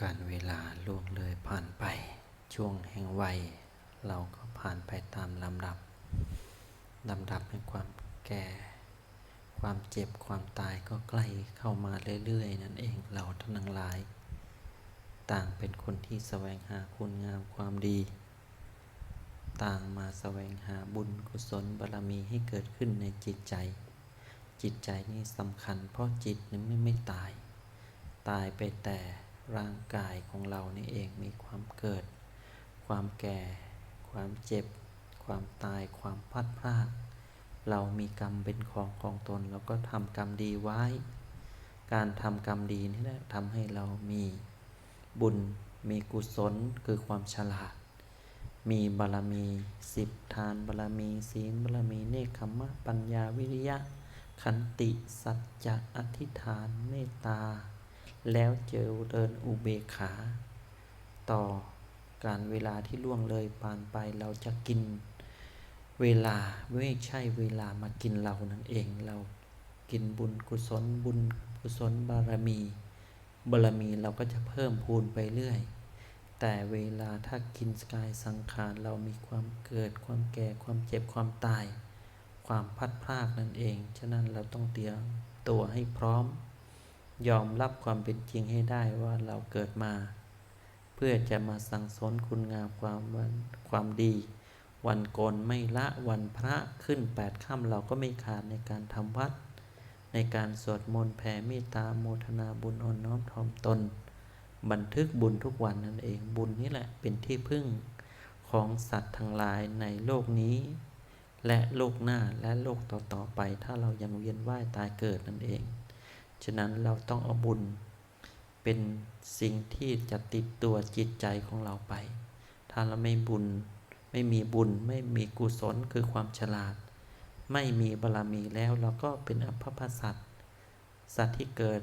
การเวลาล่วงเลยผ่านไป ช่วงแห่งวัย เราก็ผ่านไปตามลำดับลำดับในความแก่ ความเจ็บความตายก็ใกล้เข้ามาเรื่อยๆ นั่นเองเราทั้งหลาย ต่างเป็นคนที่แสวงหาคุณงามความดี ต่างมาแสวงหาบุญกุศลบารมีให้เกิดขึ้นในจิตใจ จิตใจนี่สำคัญเพราะจิตนั้นไม่ไม่ตาย ตายไปแต่ ร่างกายของเรานี่เองมีความเกิด ความแก่ ความเจ็บ ความตาย ความพลัดพรากเรามีกรรมเป็นของของตน เราก็ทำกรรมดีไว้ การทำกรรมดีนี่แหละทำให้เรามีบุญมีกุศลคือความฉลาด มีบารมีสิบทานบารมี ศีลบารมีเนคขมะปัญญาวิริยะ ขันติ สัจจะอธิษฐานเมตตา แล้วเจอเดินอุเบกขา ต่อการเวลาที่ล่วงเลยผ่านไปเราจะกินเวลาไม่ใช่เวลามากินเรานั่นเอง เรากินบุญกุศลบุญกุศลบารมี บารมีเราก็จะเพิ่มพูนไปเรื่อย แต่เวลาถ้ากินสกายสังขารเรามีความเกิดความแก่ความเจ็บความตาย ความพัดพลากนั่นเอง ฉะนั้นเราต้องเตรียมตัวให้พร้อม ยอมรับความเป็นจริงให้ได้ว่าเราเกิดมา เพื่อจะมาสั่งสนคุณงามความวันความดี วันโกนไม่ละวันพระขึ้นแปดค่ำเราก็ไม่ขาดในการทำวัด ในการสวดมนต์แผ่เมตตาโมทนาบุญอ่อนน้อมถ่อมตน บันทึกบุญทุกวันนั่นเองบุญนี่แหละเป็นที่พึ่งของสัตว์ทั้งหลายในโลกนี้ และโลกหน้าและโลกต่อๆไป ถ้าเรายังเวียนว่ายตายเกิดนั่นเอง ฉะนั้นเราต้องเอาบุญ เป็นสิ่งที่จะติดตัวจิตใจของเราไป ถ้าเราไม่บุญ ไม่มีบุญ ไม่มีกุศลคือความฉลาด ไม่มีบารรมีแล้วเราก็เป็นอภพสัตว์สัตว์ที่เกิด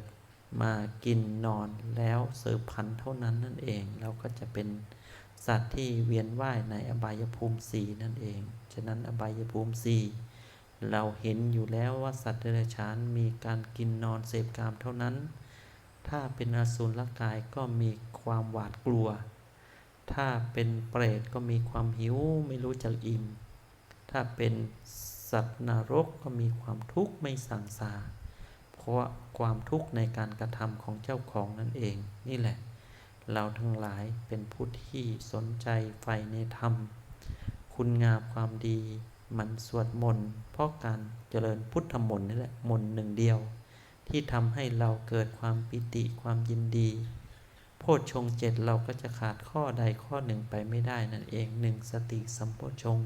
มากินนอนแล้วเสืบพันธุ์เท่านั้นนั่นเอง เราก็จะเป็นสัตว์ที่เวียนว่ายในอบายภูมิสีนั่นเอง ฉะนั้นอบายภูมิสี เราเห็นอยู่แล้วว่าสัตว์เดรัจฉานมีการกินนอนเสพกามเท่านั้น ถ้าเป็นอสูรกายก็มีความหวาดกลัว ถ้าเป็นเปรตก็มีความหิวไม่รู้จักอิ่ม ถ้าเป็นสัตว์นรกก็มีความทุกข์ไม่สังสา เพราะความทุกข์ในการกระทำของเจ้าของนั่นเอง นี่แหละ เราทั้งหลายเป็นผู้ที่สนใจใฝ่ในธรรม คุณงามความดี มันสวดมนต์เพราะการเจริญพุทธมนต์นี่แหละมนต์หนึ่งเดียว ที่ทำให้เราเกิดความปิติความยินดี โพชฌงเจ็ดเราก็จะขาดข้อใดข้อหนึ่งไปไม่ได้นั่นเองหนึ่งสติสัมโพชง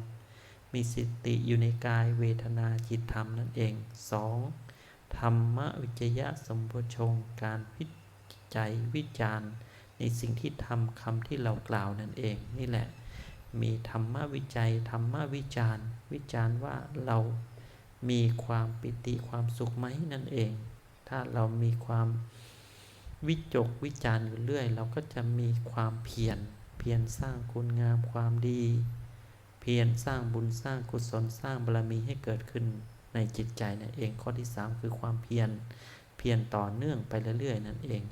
มีสติอยู่ในกายเวทนาจิตธรรมนั่นเองสองธรรมวิจยะสัมโพชงการพิจัยวิจารณ์ ในสิ่งที่ทำคำที่เรากล่าวนั่นเอง นี่แหละ มีธรรมวิจัยธรรมวิจารณ์ วิจารณ์ว่าเรามีความปิติความสุขไหมนั่นเอง ถ้าเรามีความวิจกวิจารณ์อยู่เรื่อย เราก็จะมีความเพียรเพียรสร้างคุณงามความดี เพียรสร้างบุญสร้างกุศลสร้างบารมีให้เกิดขึ้นในจิตใจนั่นเองข้อที่สามคือความเพียรเพียรต่อเนื่องไปเรื่อยๆนั่นเอง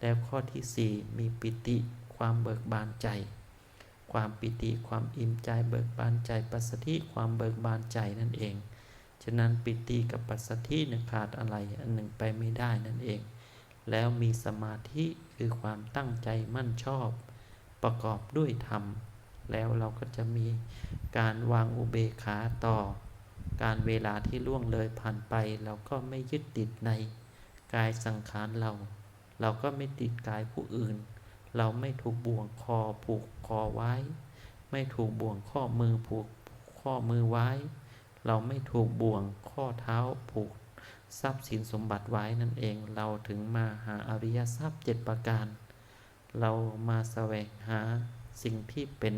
แล้วข้อที่สี่มีปิติความเบิกบานใจ ความปิติความอิ่มใจเบิกบานใจปัสสธิความเบิกบานใจนั่นเอง ฉะนั้นปิติกับปัสสธิเนี่ยขาดอะไรอันหนึ่งไปไม่ได้นั่นเอง แล้วมีสมาธิคือความตั้งใจมั่นชอบ ประกอบด้วยธรรม แล้วเราก็จะมีการวางอุเบกขาต่อ การเวลาที่ล่วงเลยผ่านไปเราก็ไม่ยึดติดในกายสังขารเรา เราก็ไม่ติดกายผู้อื่น เราไม่ถูกบ่วงคอผูกคอไว้ ไม่ถูกบ่วงข้อมือผูกข้อมือไว้ เราไม่ถูกบ่วงข้อเท้าผูกทรัพย์สินสมบัติไว้นั่นเอง เราถึงมาหาอริยทรัพย์เจ็ดประการ เรามาแสวงหาสิ่งที่เป็น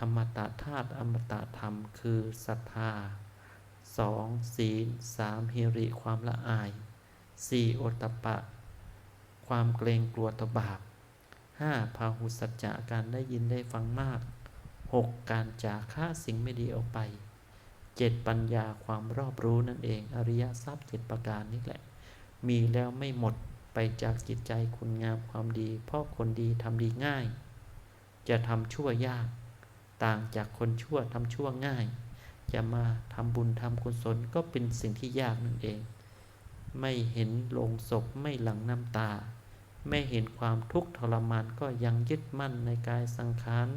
อมตะธาตุอมตะธรรมคือศรัทธาสองศีลสามฮิริความละอายสี่โอตตปะ ความเกรงกลัวต่อบาป ห้าพาหุสัจจะการได้ยินได้ฟังมากหกการจากฆ่าสิ่งไม่ดีออกไปเจ็ดปัญญาความรอบรู้นั่นเอง อริยทรัพย์เจ็ดประการนี่แหละ มีแล้วไม่หมดไปจากจิตใจคุณงามความดี เพราะคนดีทำดีง่าย จะทำชั่วยาก ต่างจากคนชั่วทำชั่วง่าย จะมาทำบุญทำกุศลก็เป็นสิ่งที่ยากนั่นเอง ไม่เห็นโลงศพไม่หลังน้ำตา ไม่เห็นความทุกข์ทรมานก็ยังยึดมั่นในกายสังขาร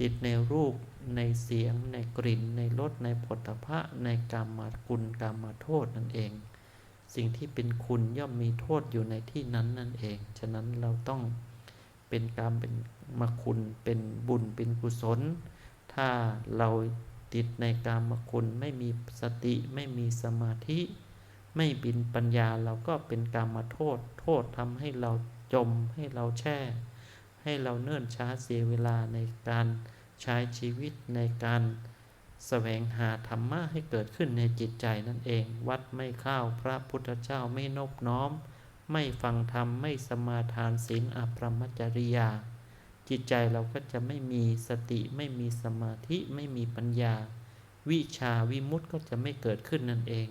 ติดในรูปในเสียง ในกลิ่น ในรสในผลพะในกรรมมาคุณกรรมมาโทษนั่นเอง สิ่งที่เป็นคุณย่อมมีโทษอยู่ในที่นั้นนั่นเอง ฉะนั้นเราต้องเป็นกรรมเป็นมาคุณเป็นบุญเป็นกุศล ถ้าเราติดในกรรมคุณไม่มีสติไม่มีสมาธิ ไม่บินปัญญาเราก็เป็นกรรมาโทษ โทษทำให้เราจมให้เราแช่ ให้เราเนิ่นช้าเสียเวลาในการใช้ชีวิตในการแสวงหาธรรมะให้เกิดขึ้นในจิตใจนั่นเอง วัดไม่เข้าพระพุทธเจ้าไม่นบน้อม ไม่ฟังธรรมไม่สมาทานศีลอภรมจริยา จิตใจเราก็จะไม่มีสติไม่มีสมาธิไม่มีปัญญา วิชาวิมุตติก็จะไม่เกิดขึ้นนั่นเอง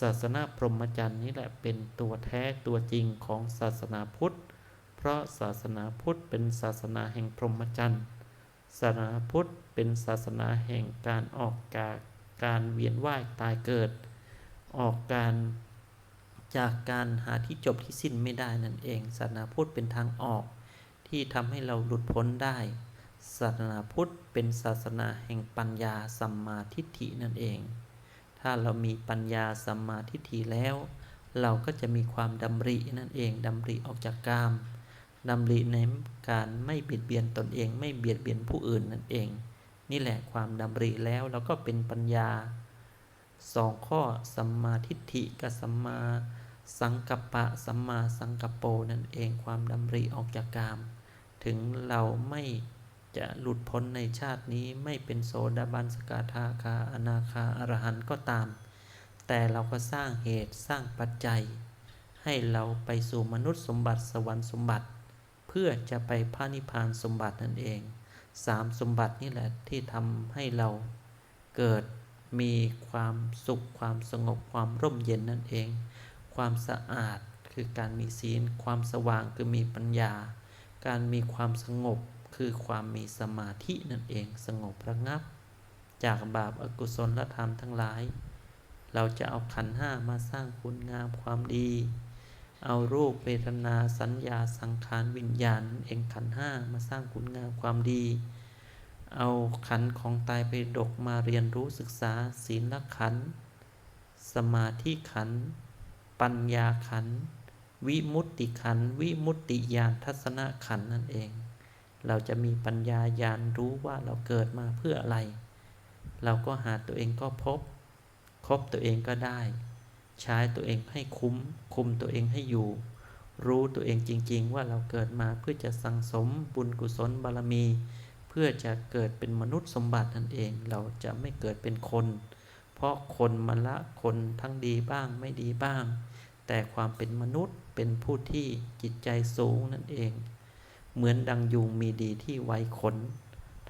ศาสนาพรหมจรรย์นี่แหละเป็นตัวแท้ตัวจริงของศาสนาพุทธ เพราะศาสนาพุทธเป็นศาสนาแห่งพรหมจรรย์ ศาสนาพุทธเป็นศาสนาแห่งการออกจากการเวียนว่ายตายเกิด ออกการจากการหาที่จบที่สิ้นไม่ได้นั่นเอง ศาสนาพุทธเป็นทางออก ที่ทำให้เราหลุดพ้นได้ ศาสนาพุทธเป็นศาสนาแห่งปัญญาสัมมาทิฏฐินั่นเอง ถ้าเรามีปัญญาสัมมาทิฏฐิแล้ว เราก็จะมีความดำรินั่นเองดำริออกจากกามดำริในการไม่เบียดเบียนตนเอง ไม่เบียดเบียนผู้อื่นนั่นเอง นี่แหละความดำริแล้วเราก็เป็นปัญญาสองข้อสัมมาทิฏฐิกับสัมมาสังกัปปะสัมมาสังกัปโปนั่นเองความดำริออกจากกาม ถึงเราไม่ จะหลุดพ้นในชาตินี้ไม่เป็นโสดาบันสกทาคาอนาคาอรหันต์ก็ตาม แต่เราก็สร้างเหตุสร้างปัจจัย ให้เราไปสู่มนุษย์สมบัติสวรรค์สมบัติ เพื่อจะไปพระนิพพานสมบัตินั่นเองสามสมบัตินี่แหละที่ทำให้เราเกิดมีความสุขความสงบความร่มเย็นนั่นเอง ความสะอาดคือการมีศีล ความสว่างคือมีปัญญา การมีความสงบ คือความมีสมาธินั่นเองสงบระงับ จากบาปอากุศลธรรมทั้งหลาย เราจะเอาขันห้ามาสร้างคุณงามความดี เอารูปเวทนาสัญญาสังขารวิญญาณเองขันห้ามาสร้างคุณงามความดี เอาขันของตายไปดกมาเรียนรู้ศึกษาศีลขัน สมาธิขัน ปัญญาขัน วิมุตติขัน วิมุตติญาณทัศนขันนั่นเอง เราจะมีปัญญาญาณรู้ว่าเราเกิดมาเพื่ออะไร เราก็หาตัวเองก็พบ คบตัวเองก็ได้ ใช้ตัวเองให้คุ้ม คุมตัวเองให้อยู่ รู้ตัวเองจริง ๆ ว่าเราเกิดมาเพื่อจะสังสมบุญกุศลบารมี เพื่อจะเกิดเป็นมนุษย์สมบัตินั่นเอง เราจะไม่เกิดเป็นคน เพราะคนมันละคนทั้งดีบ้างไม่ดีบ้าง แต่ความเป็นมนุษย์เป็นผู้ที่จิตใจสูงนั่นเอง เหมือนดังยุงมีดีที่ไว้ขน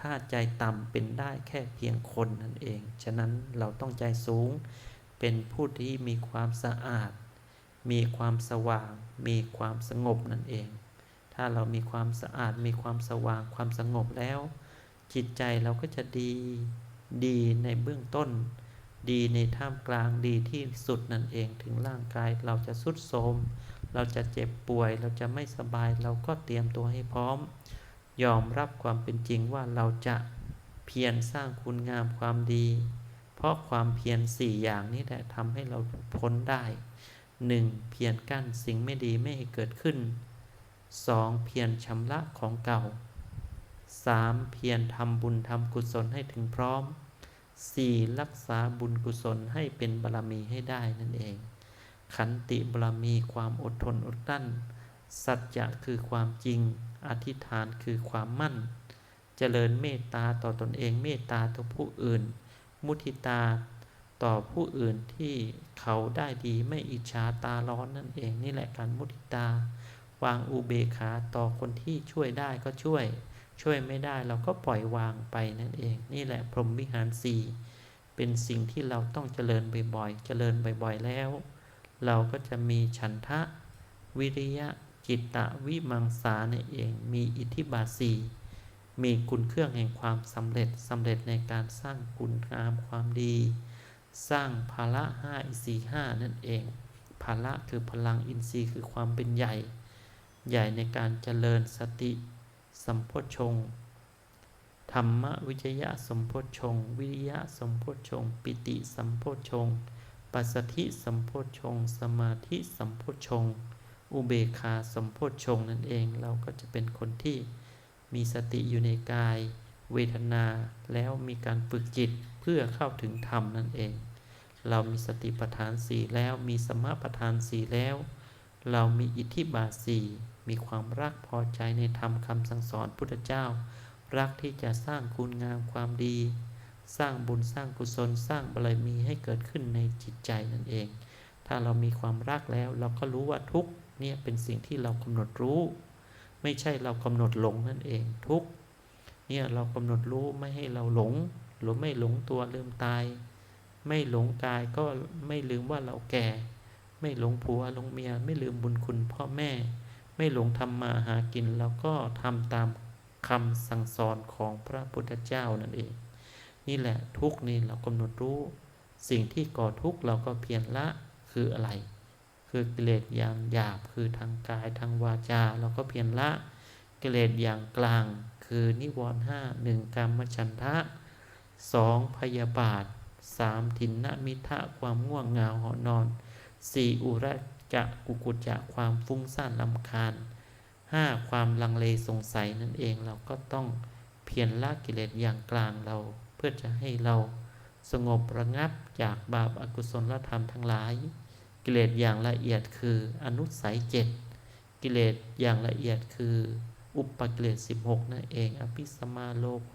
ถ้าใจต่ำเป็นได้แค่เพียงคนนั่นเอง ฉะนั้นเราต้องใจสูง เป็นผู้ที่มีความสะอาด มีความสว่าง มีความสงบนั่นเอง ถ้าเรามีความสะอาด มีความสว่าง ความสงบแล้ว จิตใจเราก็จะดี ดีในเบื้องต้น ดีในท่ามกลาง ดีที่สุดนั่นเอง ถึงร่างกายเราจะสุดโทม เราจะเจ็บป่วย เราจะไม่สบาย เราก็เตรียมตัวให้พร้อม ยอมรับความเป็นจริงว่าเราจะเพียรสร้างคุณงามความดี เพราะความเพียรสี่อย่างนี้แหละทำให้เราพ้นได้หนึ่งเพียรกั้นสิ่งไม่ดีไม่ให้เกิดขึ้นสองเพียรชำระของเก่าสามเพียรทำบุญทำกุศลให้ถึงพร้อมสี่รักษาบุญกุศลให้เป็นบารรมีให้ได้นั่นเอง ขันติบารมีความอดทนอดกลั้น สัจจะคือความจริง อธิษฐานคือความมั่น เจริญเมตตาต่อตอนเองเมตตาต่อผู้อื่น มุทิตาต่อผู้อื่นที่เขาได้ดีไม่อิจฉาตาร้อนนั่นเองนี่แหละการมุทิตา วางอุเบกขาต่อคนที่ช่วยได้ก็ช่วย ช่วยไม่ได้เราก็ปล่อยวางไปนั่นเอง นี่แหละพรหมวิหารสี่เป็นสิ่งที่เราต้องเจริญบ่อยๆ เจริญบ่อยๆแล้ว เราก็จะมีฉันทะ วิริยะ จิตตะวิมังสาในเองมีอิทธิบาสีมีคุณเครื่องแห่งความสำเร็จสำเร็จในการสร้างคุณงามความดี สร้างภาระห้าอินทรีย์ห้านั่นเองภาระคือพลังอินทรีย์คือความเป็นใหญ่ ใหญ่ในการเจริญสติสัมโพชงธรรมวิจยะสมโพชง วิริยะสมโพชง ปิติสัมโพชง ปัสสธิสัมโพชฌงค์สมาธิสัมโพชฌงค์อุเบกขาสัมโพชฌงค์นั่นเอง เราก็จะเป็นคนที่มีสติอยู่ในกาย เวทนาแล้วมีการฝึกจิตเพื่อเข้าถึงธรรมนั่นเอง เรามีสติปัฏฐานสี่แล้วมีสมาปัฏฐานสี่แล้ว เรามีอิทธิบาสีมีความรักพอใจในธรรมคำสั่งสอนพุทธเจ้า รักที่จะสร้างคุณงามความดี สร้างบุญสร้างกุศลสร้างบารมีให้เกิดขึ้นในจิตใจนั่นเอง ถ้าเรามีความรักแล้วเราก็รู้ว่าทุกเนี่ยเป็นสิ่งที่เรากำหนดรู้ ไม่ใช่เรากำหนดหลงนั่นเองทุกเนี่ยเรากำหนดรู้ไม่ให้เราหลง หรือไม่หลงตัวลืมตาย ไม่หลงกายก็ไม่ลืมว่าเราแก่ ไม่หลงผัวหลงเมีย ไม่ลืมบุญคุณพ่อแม่ ไม่หลงทำมาหากินเราก็ทำตามคำสั่งสอนของพระพุทธเจ้านั่นเอง นี่แหละทุกนี่เรากำหนดรู้ สิ่งที่ก่อทุกเราก็เพียรละคืออะไร คือกิเลสอย่างหยาบคือทางกายทางวาจา เราก็เพียรละกิเลสอย่างกลาง คือนิวรณ์ห้าหนึ่งกรรมฉันทะสองพยาบาทสามทินนมิทะความง่วงเหงาหอนอนสี่อุระจะกุกุจจะความฟุ้งซ่านลำคาญห้าความลังเลสงสัยนั่นเองเราก็ต้องเพียรละกิเลสอย่างกลางเรา เพื่อจะให้เราสงบระงับจากบาปอากุศลธรรมทั้งหลาย กิเลสอย่างละเอียดคืออนุสัยเจ็ดกิเลสอย่างละเอียดคือ อุปกิเลส16 นั่นเอง อภิสมาโลโภ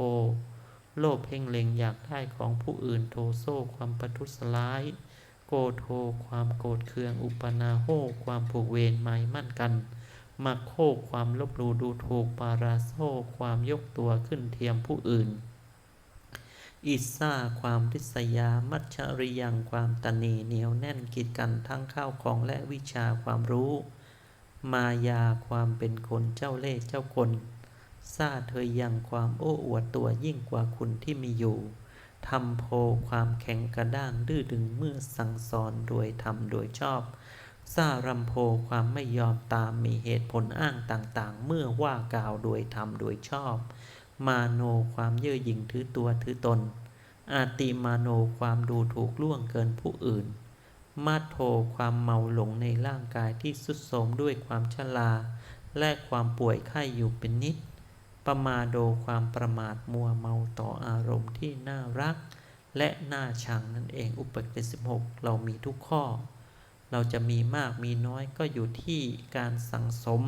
โลภเพ่งเล็งอยากได้ของผู้อื่นโทโซความประทุษร้าย โกโทความโกรธเคืองอุปนาโหความผูกเวรหมายมั่นกันมาโคความลบหลู่ดูถูกปาราโซความยกตัวขึ้นเทียมผู้อื่น อิสาความริษยา มัชริยังความตนีเหนียวแน่นกีดกันทั้งข้าวของและวิชาความรู้ มายาความเป็นคนเจ้าเล่ห์เจ้าคนซาเธอยังความโอ้อวดตัวยิ่งกว่าคุณที่มีอยู่ทำโพความแข็งกระด้างดื้อดึงเมื่อสั่งสอนโดยทำโดยชอบซารำโพความไม่ยอมตามมีเหตุผลอ้างต่างๆ เมื่อว่ากล่าวโดยทำโดยชอบ มาโนความเย่อหยิ่งถือตัวถือตน อาติมาโนความดูถูกล่วงเกินผู้อื่น มาโทความเมาหลงในร่างกายที่สุดโทมด้วยความชราและความป่วยไข้อยู่เป็นนิด ประมาโดความประมาทมัวเมาต่ออารมณ์ที่น่ารัก และน่าชังนั่นเองอุปกิเลส16 เรามีทุกข้อ เราจะมีมากมีน้อยก็อยู่ที่การสั่งสม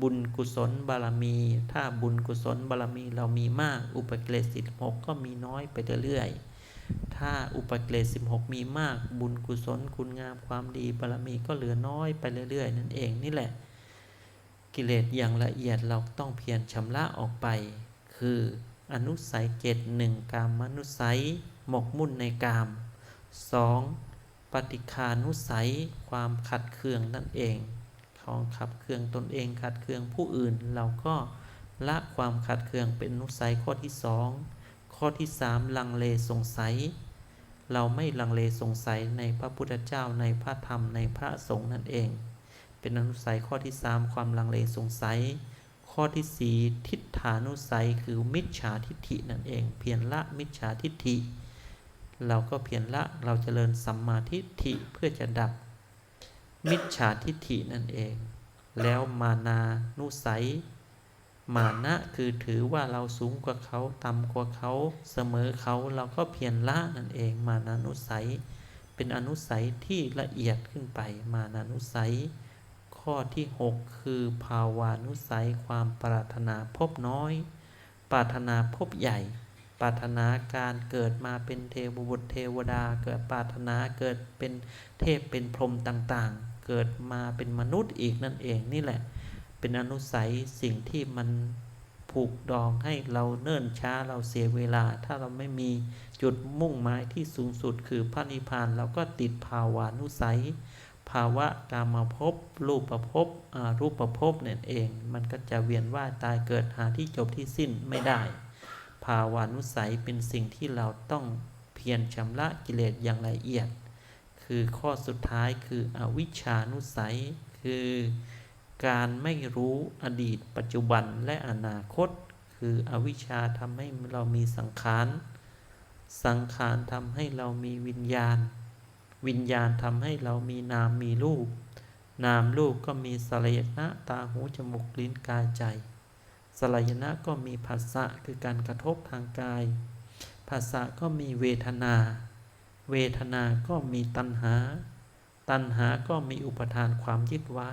บุญกุศลบารมี ถ้าบุญกุศลบารมีเรามีมาก อุปเกิเลส16ก็มีน้อยไปเรื่อยๆ ถ้าอุปเกิเลส16มีมาก บุญกุศลคุณงามความดีบารมีก็เหลือน้อยไปเรื่อยๆ นั่นเองนี่แหละ กิเลสอย่างละเอียดเราต้องเพียรชำระออกไป คืออนุสัยเจ็ดหนึ่งกามนุสัย หมกมุ่นในกามสองปฏิคานุสัย ความขัดเคืองนั่นเอง ของขัดเคืองตนเองขัดเคืองผู้อื่น เราก็ละความขัดเคืองเป็นนุสัยข้อที่สองข้อที่สามลังเลสงสัย เราไม่ลังเลสงสัยในพระพุทธเจ้าในพระธรรมในพระสงฆ์นั่นเอง เป็นอนุสัยข้อที่สามความลังเลสงสัย ข้อที่สี่ทิฏฐานุสัยคือมิจฉาทิฏฐินั่นเอง เพียรละมิจฉาทิฏฐิ เราก็เพียรละเราจเจริญสัมมาทิฏฐิเพื่อจะดับ มิจฉาทิฏฐินั่นเอง แล้วมานานุสัย มานะคือถือว่าเราสูงกว่าเขาต่ำกว่าเขาเสมอเขาเราก็เพียรละนั่นเอง มานานุสัย เป็นอนุสัยที่ละเอียดขึ้นไป มานานุสัย ข้อที่ 6 คือภาวานุสัยความปรารถนาพบน้อย ปรารถนาพบใหญ่ปรารถนาการเกิดมาเป็นเทวบุตรเทวดา เกิดปรารถนาเกิดเป็นเทพเป็นพรหมต่างๆ เกิดมาเป็นมนุษย์อีกนั่นเองนี่แหละ เป็นอนุสัยสิ่งที่มันผูกดองให้เราเนิ่นช้าเราเสียเวลา ถ้าเราไม่มีจุดมุ่งหมายที่สูงสุดคือพระนิพพานเราก็ติดภาวานุสัย ภาวะกามภพรูปภพอารูปภพนั่นเอง มันก็จะเวียนว่ายตายเกิดหาที่จบที่สิ้นไม่ได้ ภาวานุสัยเป็นสิ่งที่เราต้องเพียรชำระกิเลสอย่างละเอียด คือข้อสุดท้ายคืออวิชานุสัย คือการไม่รู้อดีต ปัจจุบันและอนาคต คืออวิชชาทำให้เรามีสังขาร สังขารทำให้เรามีวิญญาณ วิญญาณทำให้เรามีนามมีรูป นามรูปก็มีสลายนะตาหูจมูกลิ้นกายใจสลายนะก็มีภาษะคือการกระทบทางกาย ภาษะก็มีเวทนา เวทนาก็มีตัณหา ตัณหาก็มีอุปทานความยึดไว้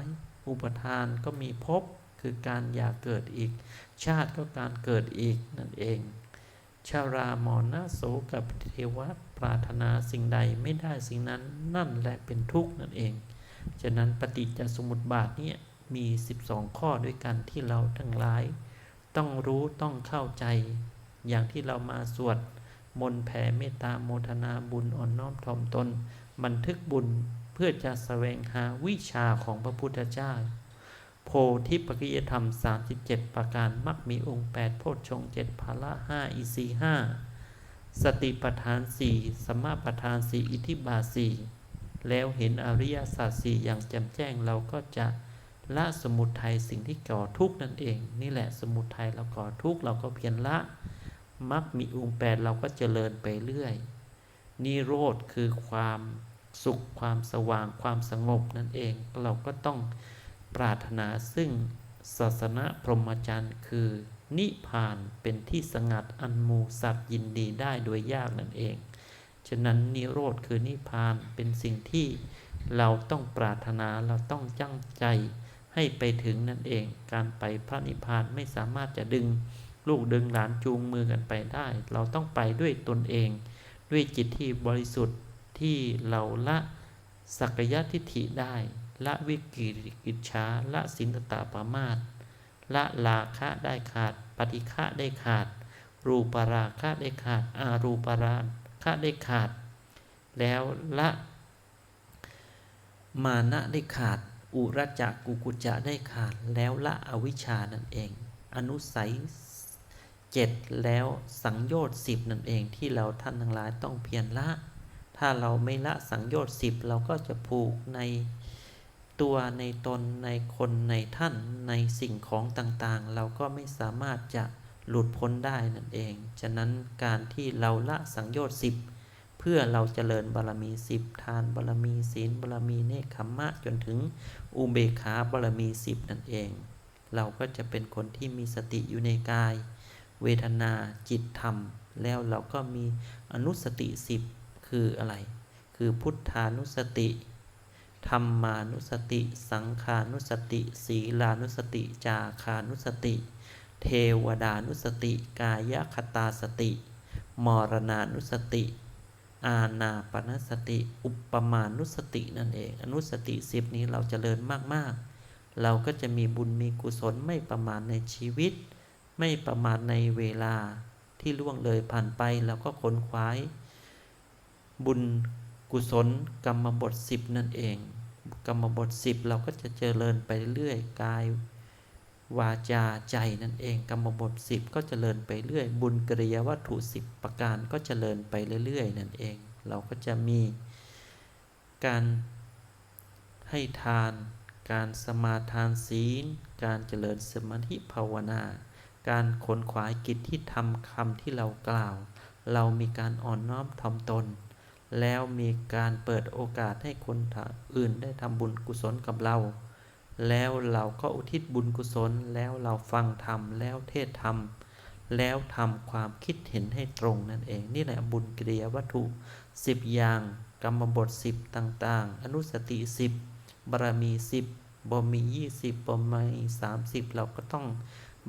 อุปทานก็มีภพคือการอยากเกิดอีก ชาติก็การเกิดอีกนั่นเอง ชารามรณะโสกับเทวะปรารถนาสิ่งใดไม่ได้สิ่งนั้นนั่นแหละเป็นทุกข์นั่นเอง ฉะนั้นปฏิจจสมุปบาทเนี่ยมี 12 ข้อด้วยกันที่เราทั้งหลาย ต้องรู้ต้องเข้าใจอย่างที่เรามาสวด มนแผ่เมตตาโมทนาบุญอ่อนน้อมถ่อมตน บันทึกบุญเพื่อจะแสวงหาวิชาของพระพุทธเจ้า โพธิปัจจยธรรม 37 ประการมักมีองค์ 8 โพชฌงค์7ภาละ5อิสี5สติปัฏฐาน4สมมาปัฏฐาน4อิทิบาท4แล้วเห็นอริยสัจสี่อย่างแจ่มแจ้งเราก็จะละสมุทัยสิ่งที่ก่อทุกข์นั่นเอง นี่แหละสมุทัยเราก่อทุกข์เราก็เพียรละ มักมีองค์แปดเราก็เจริญไปเรื่อย นิโรธคือความสุขความสว่างความสงบนั่นเอง เราก็ต้องปรารถนาซึ่งศาสนาพรหมจรรย์คือ นิพพานเป็นที่สงัดอันมูสัตว์ยินดีได้โดยยากนั่นเอง ฉะนั้นนิโรธคือนิพพานเป็นสิ่งที่เราต้องปรารถนาเราต้องจังใจให้ไปถึงนั่นเอง การไปพระนิพพานไม่สามารถจะดึง ลูกดึงหลานจูงมือกันไปได้ เราต้องไปด้วยตนเอง ด้วยจิตที่บริสุทธิ์ที่เราละสักยะทิฏฐิได้ ละวิกิกิจฉาละสินตาปามาตละลาคะได้ขาด ปฏิฆะได้ขาด รูปราคะได้ขาด อารูปราคะได้ขาด แล้วละ มานะได้ขาด อุรจักกุกุจจะได้ขาด แล้วละอวิชชานั่นเอง อนุสัย เจ็ดแล้วสังโยชน์สิบนั่นเองที่เราท่านทั้งหลายต้องเพียรละ ถ้าเราไม่ละสังโยชน์สิบเราก็จะผูกในตัวในตนในคนในท่านในสิ่งของต่างๆ เราก็ไม่สามารถจะหลุดพ้นได้นั่นเอง ฉะนั้นการที่เราละสังโยชน์สิบเพื่อเราเจริญบารมีสิบทานบารมี ศีลบารมีเนคขมมะจนถึงอุเบกขาบารมีสิบนั่นเอง เราก็จะเป็นคนที่มีสติอยู่ในกาย เวทนาจิตธรรม แล้วเราก็มีอนุสติสิบคืออะไร คือพุทธานุสติธรรมานุสติ สังขานุสติ ศีลานุสติ จาคานุสติ เทวดานุสติ กายคตาสติ มรณานุสติ อาณาปณสติ อุปมานุสตินั่นเอง อนุสติสิบนี้เราจเจริญมาก ๆ เราก็จะมีบุญมีกุศลไม่ประมาณในชีวิต ไม่ประมาณในเวลาที่ล่วงเลยผ่านไปเราก็ค้นคว้าย บุญกุศลกรรมบทสิบนั่นเอง กรรมบทสิบเราก็จะเจริญไปเรื่อยกายวาจาใจนั่นเอง กรรมบทสิบก็เจริญไปเรื่อย บุญกิริยาวัตถุสิบประการก็เจริญไปเรื่อยๆ นั่นเอง เราก็จะมีการให้ทาน การสมาทานศีล การเจริญสมาธิภาวนา การขนขวายกิจที่ทำคำที่เรากล่าว เรามีการอ่อนน้อมถ่อมตน แล้วมีการเปิดโอกาสให้คนอื่นได้ทำบุญกุศลกับเรา แล้วเราก็อุทิศบุญกุศล แล้วเราฟังธรรม แล้วเทศธรรม แล้วทำความคิดเห็นให้ตรงนั่นเอง นี่แหละบุญกิริยาวัตถุสิบอย่าง กรรมบทสิบต่างๆ อนุสติสิบบารมีสิบบ่มียี่สิบบ่มีสามสิบเราก็ต้อง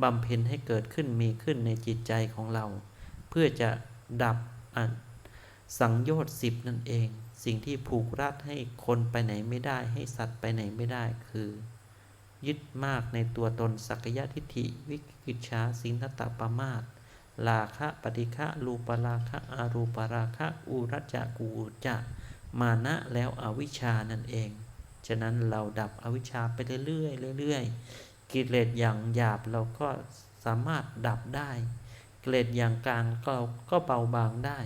บำเพ็ญให้เกิดขึ้นมีขึ้นในจิตใจของเรา เพื่อจะดับอันสังโยชน์สิบนั่นเอง สิ่งที่ผูกรัดให้คนไปไหนไม่ได้ ให้สัตว์ไปไหนไม่ได้คือ ยึดมากในตัวตนสักยะทิฏฐิ วิกิจชาสินทตปามาตลาคะปฏิฆะรูปราคะอารูปราคะอุรจจะกูจะมานะแล้วอวิชานั่นเอง ฉะนั้นเราดับอวิชชาไปเรื่อยๆเรื่อยๆ กิเลสอย่างหยาบเราก็สามารถดับได้ กิเลสอย่างกลางก็ก็เบาบางได้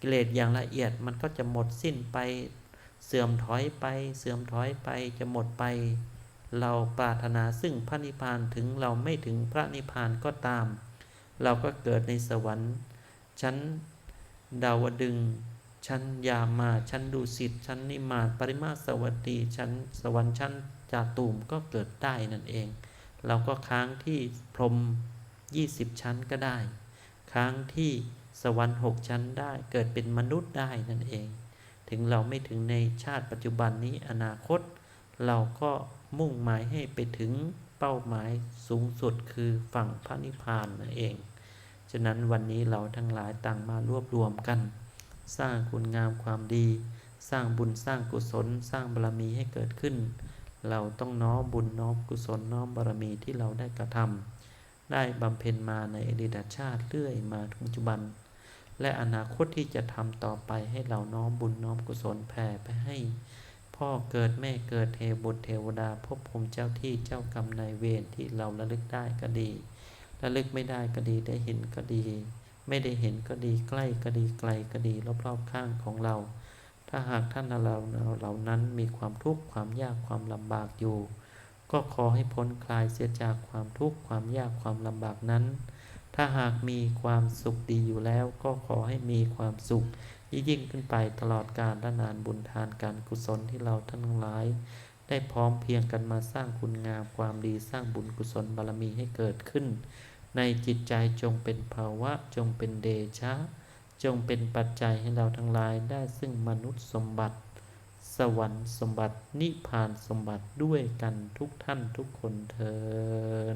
กิเลสอย่างละเอียดมันก็จะหมดสิ้นไป เสื่อมถอยไป เสื่อมถอยไปจะหมดไป เราปรารถนาซึ่งพระนิพพานถึงเราไม่ถึงพระนิพพานก็ตาม เราก็เกิดในสวรรค์ชั้นดาวดึงชั้นยามาชั้นดุสิตชั้นนิมานปริมาสวัสดีชั้นสวรรค์ชั้นจาตุมก็เกิดได้นั่นเอง เราก็ค้างที่พรม 20 ชั้นก็ได้ ค้างที่สวรรค์ 6 ชั้นได้ เกิดเป็นมนุษย์ได้นั่นเอง ถึงเราไม่ถึงในชาติปัจจุบันนี้อนาคต เราก็มุ่งหมายให้ไปถึงเป้าหมายสูงสุดคือฝั่งพระนิพพานนั่นเอง ฉะนั้นวันนี้เราทั้งหลายต่างมารวบรวมกัน สร้างคุณงามความดี สร้างบุญสร้างกุศล สร้างบารมีให้เกิดขึ้น เราต้องน้อมบุญน้อมกุศลน้อมบารมีที่เราได้กระทำได้บำเพ็ญมาในอดีตชาติเรื่อยมาถึงปัจจุบัน และอนาคตที่จะทำต่อไปให้เราน้อมบุญน้อมกุศลแผ่ไปให้ พ่อเกิดแม่เกิดเทวบุตรเทวดาภพภูมิเจ้าที่เจ้ากรรมนายเวรที่เราระลึกได้ก็ดีระลึกไม่ได้ก็ดีได้เห็นก็ดี ไม่ได้เห็นก็ดีใกล้ก็ดีไกลก็ดีรอบๆข้างของเรา ถ้าหากท่านเราเหล่านั้นมีความทุกข์ความยากความลำบากอยู่ ก็ขอให้พ้นคลายเสียจากความทุกข์ความยากความลำบากนั้น ถ้าหากมีความสุขดีอยู่แล้ว ก็ขอให้มีความสุขยิ่งขึ้นไปตลอดกาลและนานบุญทานการกุศลที่เราท่านทั้งหลาย ได้พร้อมเพียงกันมาสร้างคุณงามความดีสร้างบุญกุศลบารมีให้เกิดขึ้น ในจิตใจจงเป็นภาวะจงเป็นเดชะ จงเป็นปัจจัยให้เราทั้งหลายได้ซึ่งมนุษย์สมบัติ สวรรค์สมบัตินิพพานสมบัติด้วยกันทุกท่านทุกคนเทอ